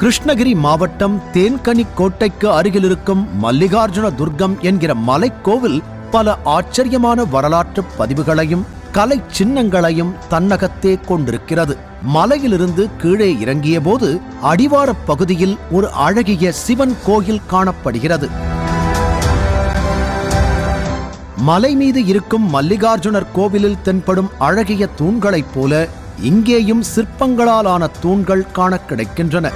கிருஷ்ணகிரி மாவட்டம் தேன்கனி கோட்டைக்கு அருகில் இருக்கும் மல்லிகார்ஜுன துர்க்கம் என்கிற மலைக்கோவில் பல ஆச்சரியமான வரலாற்று பதிவுகளையும் கலை சின்னங்களையும் தன்னகத்தே கொண்டிருக்கிறது. மலையிலிருந்து கீழே இறங்கிய போது அடிவாரப் பகுதியில் ஒரு அழகிய சிவன் கோயில் காணப்படுகிறது. மலை மீது இருக்கும் மல்லிகார்ஜுனர் கோவிலில் தென்படும் அழகிய தூண்களைப் போல இங்கேயும் சிற்பங்களாலான தூண்கள் காணக் கிடைக்கின்றன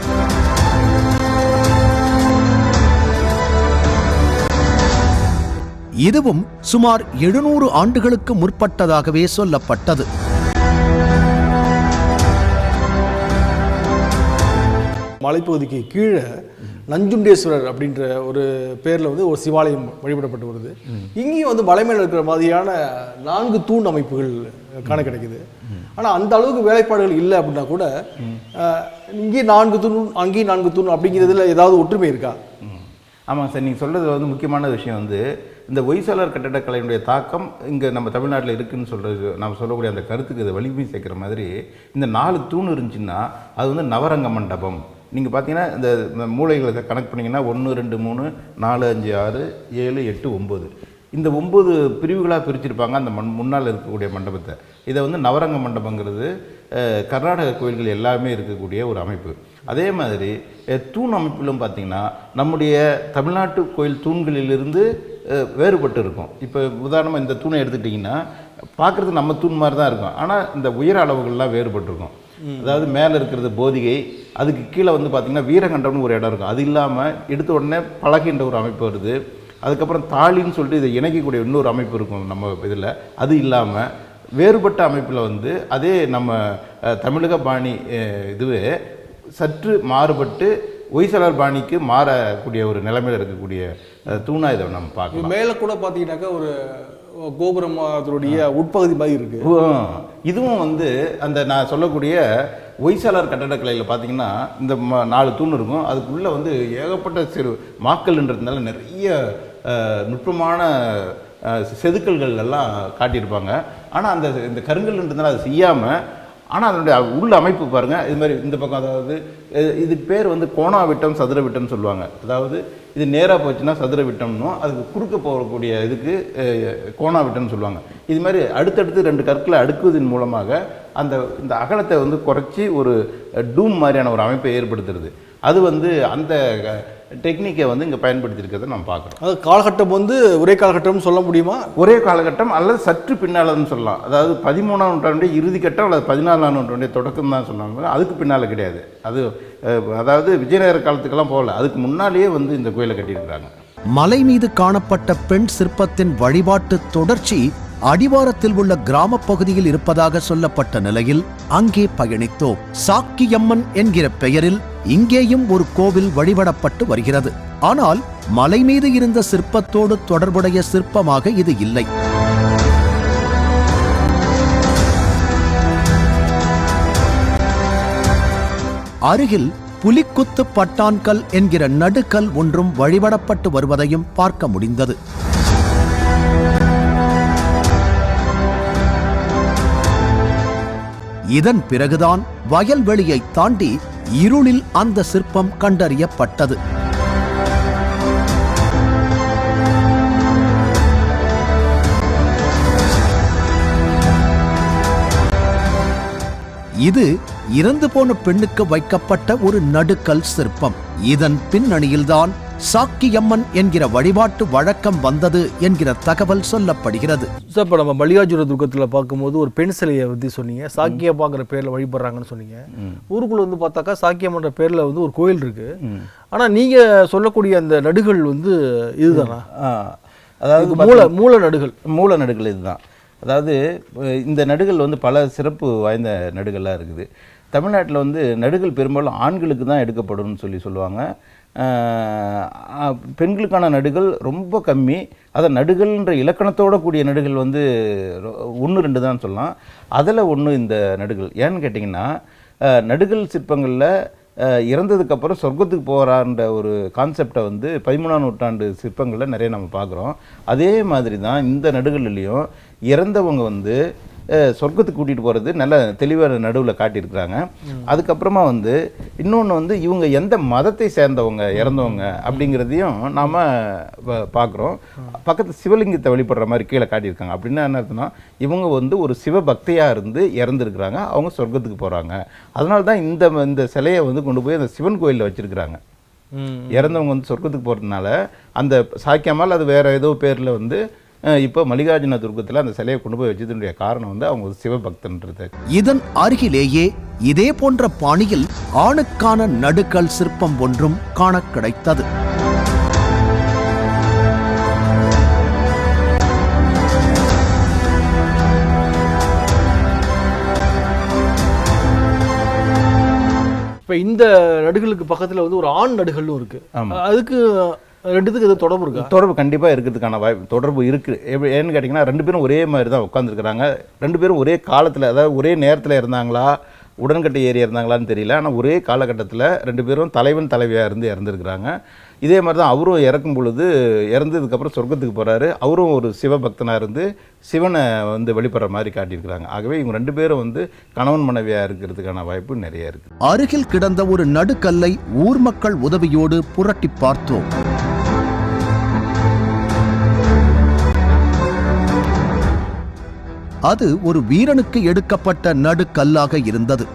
இதுவும் சுமார் எழுநூறு ஆண்டுகளுக்கு முற்பட்டதாகவே சொல்லப்பட்டது. மலைப்பகுதிக்கு கீழே நஞ்சுண்டேஸ்வரர் அப்படின்ற ஒரு பேரில் வந்து ஒரு சிவாலயம் வழிபடப்பட்டு வருது. இங்கேயும் வந்து மலை இருக்கிற மாதிரியான நான்கு தூண் அமைப்புகள் காண கிடைக்குது. ஆனால் அந்த அளவுக்கு வேலைப்பாடுகள் இல்லை அப்படின்னா கூட இங்கேயும் நான்கு தூண் அங்கேயும் நான்கு தூண் அப்படிங்கிறதுல ஏதாவது ஒற்றுமை இருக்கா? ஆமாம் சார் நீங்கள் சொல்கிறது வந்து முக்கியமான விஷயம் வந்து இந்த ஒய்சாளர் கட்டடக்கலையினுடைய தாக்கம் இங்கே நம்ம தமிழ்நாட்டில் இருக்குதுன்னு சொல்கிறது நம்ம சொல்லக்கூடிய அந்த கருத்துக்கு இதை வலிமை சேர்க்குற மாதிரி இந்த நாலு தூண் இருந்துச்சுன்னா அது வந்து நவரங்க மண்டபம். நீங்கள் பார்த்தீங்கன்னா இந்த மூளைகளை கனெக்ட் கணக்கு பண்ணிங்கன்னா ஒன்று ரெண்டு மூணு நாலு அஞ்சு ஆறு ஏழு எட்டு ஒம்பது இந்த ஒம்பது பிரிவுகளாக பிரிச்சிருப்பாங்க அந்த மண் முன்னால் இருக்கக்கூடிய மண்டபத்தை. இதை வந்து நவரங்க மண்டபங்கிறது கர்நாடக கோயில்கள் எல்லாமே இருக்கக்கூடிய ஒரு அமைப்பு. அதே மாதிரி தூண் அமைப்பிலும் பார்த்திங்கன்னா நம்முடைய தமிழ்நாட்டு கோயில் தூண்களிலிருந்து வேறுபட்டு இருக்கும். இப்போ உதாரணமாக இந்த தூணை எடுத்துக்கிட்டிங்கன்னா பார்க்குறது நம்ம தூண் மாதிரி தான் இருக்கும். ஆனால் இந்த உயர அளவுகள்லாம் வேறுபட்டிருக்கும். அதாவது மேலே இருக்கிறது போதிகை அதுக்கு கீழே வந்து பார்த்திங்கன்னா வீரகண்டம்னு ஒரு இடம் இருக்கும். அது இல்லாமல் எடுத்த உடனே பழகின்ற ஒரு அமைப்பு வருது. அதுக்கப்புறம் தாலின்னு சொல்லிட்டு இதை இணைக்கக்கூடிய இன்னொரு அமைப்பு இருக்கும் நம்ம இதில். அது இல்லாமல் வேறுபட்ட அமைப்பில் வந்து அதே நம்ம தமிழக பாணி இதுவே சற்று மாறுபட்டு ஒய்சலர் பாணிக்கு மாறக்கூடிய ஒரு நிலைமையில் இருக்கக்கூடிய அஹ், தூணா இதை நம்ம பார்க்கலாம். மேலே கூட பார்த்தீங்கன்னாக்கா ஒரு கோபுரம் அதனுடைய உட்பகுதி மாதிரி இருக்கு. ஓ, இதுவும் வந்து அந்த நான் சொல்லக்கூடிய ஒய்சாளர் கட்டடக்கலையில் பார்த்தீங்கன்னா இந்த ம- நாலு தூண் இருக்கும். அதுக்குள்ளே வந்து ஏகப்பட்ட சிறு மாக்கல்ன்றதுனால நிறைய நுட்பமான செதுக்கல்கள் எல்லாம் காட்டியிருப்பாங்க. ஆனால் அந்த இந்த கருங்கல்ன்றதுனால அது செய்யாமல் ஆனால் அதனுடைய உள்ள அமைப்பு பாருங்கள் இது மாதிரி இந்த பக்கம் அதாவது இது பேர் வந்து கோணா விட்டம் சதுர விட்டம்னு சொல்லுவாங்க. அதாவது இது நேராக போச்சுன்னா சதுர விட்டம்னும் அதுக்கு குறுக்க போகக்கூடிய இதுக்கு கோணா விட்டம்னு சொல்லுவாங்க. இது மாதிரி அடுத்தடுத்து ரெண்டு கற்களை அடுக்குவதன் மூலமாக அந்த இந்த அகலத்தை வந்து குறைச்சி ஒரு டூம் மாதிரியான ஒரு அமைப்பை ஏற்படுத்துறது. அது வந்து அந்த டெக்னிக்கை வந்து இங்கே பயன்படுத்தியிருக்கிறத நம்ம பார்க்குறோம். அது காலகட்டம் வந்து ஒரே காலகட்டம்னு சொல்ல முடியுமா? ஒரே காலகட்டம் அல்லது சற்று பின்னாலன்னு சொல்லலாம். அதாவது பதிமூணாம் நூற்றாண்டுடைய இறுதி கட்டம் அல்லது பதினாலாம் நூற்றாண்டுடைய தொடக்கம் தான் சொன்னாங்க. அதுக்கு பின்னால் கிடையாது. அது அதாவது விஜயநகர காலத்துக்கெல்லாம் போகல. அதுக்கு முன்னாலேயே வந்து இந்த கோயிலை கட்டியிருக்கிறாங்க. மலை மீது காணப்பட்ட பெண் சிற்பத்தின் வழிபாட்டு தொடர்ச்சி அடிவாரத்தில் உள்ள கிராம பகுதியில் இருப்பதாக சொல்லப்பட்ட நிலையில் அங்கே பயணித்தோம். சாக்கியம்மன் என்கிற பெயரில் இங்கேயும் ஒரு கோவில் வழிபடப்பட்டு வருகிறது. ஆனால் மலை மீது இருந்த சிற்பத்தோடு தொடர்புடைய சிற்பமாக இது இல்லை. அருகில் புலிக்குத்து பட்டான்கல் என்கிற நடுக்கல் ஒன்றும் வழிபடப்பட்டு வருவதையும் பார்க்க முடிந்தது. இதன் பிறகுதான் வயல்வெளியை தாண்டி இருளில் அந்த சிற்பம் கண்டறியப்பட்டது. இது இறந்து போன பெண்ணுக்கு வைக்கப்பட்ட ஒரு நடுக்கல் சிற்பம். இதன் பின்னணியில்தான் சாக்கியம்மன் என்கிற வழிபாட்டு வழக்கம் வந்தது என்கிற தகவல் சொல்லப்படுகிறது. சார் இப்போ நம்ம மல்லிகார்ஜுன துர்க்கத்தில் பார்க்கும்போது ஒரு பெண் சிலையை பற்றி சொன்னீங்க. சாக்கியப்பாங்கிற பேரில் வழிபடுறாங்கன்னு சொன்னீங்க. ஊருக்குள்ள வந்து பார்த்தாக்கா சாக்கியம்ன்ற பேரில் வந்து ஒரு கோயில் இருக்கு. ஆனால் நீங்கள் சொல்லக்கூடிய அந்த நடுகள் வந்து இதுதானா? அதாவது மூல மூல நடுகள். மூல நடுகள் இதுதான். அதாவது இந்த நடுகள் வந்து பல சிறப்பு வாய்ந்த நடுகள்லாம் இருக்குது. தமிழ்நாட்டில் வந்து நடுகள் பெரும்பாலும் ஆண்களுக்கு தான் எடுக்கப்படும்னு சொல்லி சொல்லுவாங்க. பெண்களுக்கான நடுகள் ரொம்ப கம்மி. அதை நடுகள்ன்ற இலக்கணத்தோட கூடிய நடுகள் வந்து ஒன்று ரெண்டு தான் சொல்லலாம். அதில் ஒன்று இந்த நடுகள். ஏன்னு கேட்டிங்கன்னா நடுகள் சிற்பங்களில் இறந்ததுக்கப்புறம் சொர்க்கத்துக்கு போகிறான்ற ஒரு கான்செப்டை வந்து பதிமூணாம் நூற்றாண்டு சிற்பங்களில் நிறைய நம்ம பார்க்குறோம். அதே மாதிரி தான் இந்த நடுகள்லையும் இறந்தவங்க வந்து சொர்க்கத்துக்கு கூட்டிகிட்டு போகிறது நல்ல தெளிவான நடுவில் காட்டியிருக்கிறாங்க. அதுக்கப்புறமா வந்து இன்னொன்று வந்து இவங்க எந்த மதத்தை சேர்ந்தவங்க இறந்தவங்க அப்படிங்கிறதையும் நாம் பார்க்குறோம் பக்கத்து சிவலிங்கத்தை வழிபடுற மாதிரி கீழே காட்டியிருக்காங்க. அப்படின்னா என்ன அர்த்தம்னா இவங்க வந்து ஒரு சிவபக்தியாக இருந்து இறந்துருக்குறாங்க. அவங்க சொர்க்கத்துக்கு போகிறாங்க அதனால தான் இந்த இந்த சிலையை வந்து கொண்டு போய் அந்த சிவன் கோயிலில் வச்சுருக்குறாங்க. இறந்தவங்க வந்து சொர்க்கத்துக்கு போகிறதுனால அந்த சாக்கியமால் அது வேற ஏதோ பேரில் வந்து இப்போ மல்லிகார்ஜுன துர்க்கத்தில் அந்த சிலையை கொண்டு போய் வச்சதுடைய காரணம் வந்து அவங்க ஒரு சிவபக்தன்றது. இதன் அருகிலேயே இதே போன்ற பாணியில் ஆணுக்கான நடுக்கல் சிற்பம் ஒன்றும் காணக் கிடைத்தது. இப்போ இந்த நடுகளுக்கு பக்கத்துல வந்து ஒரு ஆண் நடுகளும் இருக்கு. ஆமா. அதுக்கு ரெண்டுத்துக்கு எதுவும் தொடர்பு இருக்கா? தொடர்பு கண்டிப்பாக இருக்கிறதுக்கான வாய்ப்பு தொடர்பு இருக்குது எப்படி ஏன்னு கேட்டிங்கன்னா ரெண்டு பேரும் ஒரே மாதிரி தான் உட்காந்துருக்குறாங்க ரெண்டு பேரும் ஒரே காலத்தில் அதாவது ஒரே நேரத்தில் இருந்தாங்களா உடன்கட்டை ஏறி இருந்தாங்களான்னு தெரியல. ஆனால் ஒரே காலகட்டத்தில் ரெண்டு பேரும் தலைவன் தலைவியாக இருந்து இறந்துருக்குறாங்க. இதே மாதிரி தான் அவரும் இறக்கும் பொழுது இறந்ததுக்கப்புறம் சொர்க்கத்துக்கு போகிறாரு அவரும் ஒரு சிவபக்தனாக இருந்து சிவனை வந்து வெளிப்படுற மாதிரி காட்டியிருக்கிறாங்க. ஆகவே இவங்க ரெண்டு பேரும் வந்து கணவன் மனைவியாக இருக்கிறதுக்கான வாய்ப்பு நிறைய இருக்குது அருகில் கிடந்த ஒரு நடுக்கல்லை ஊர் மக்கள் உதவியோடு புரட்டி பார்த்தோம். அது ஒரு வீரனுக்கு எடுக்கப்பட்ட நடுக்கல்லாக இருந்தது.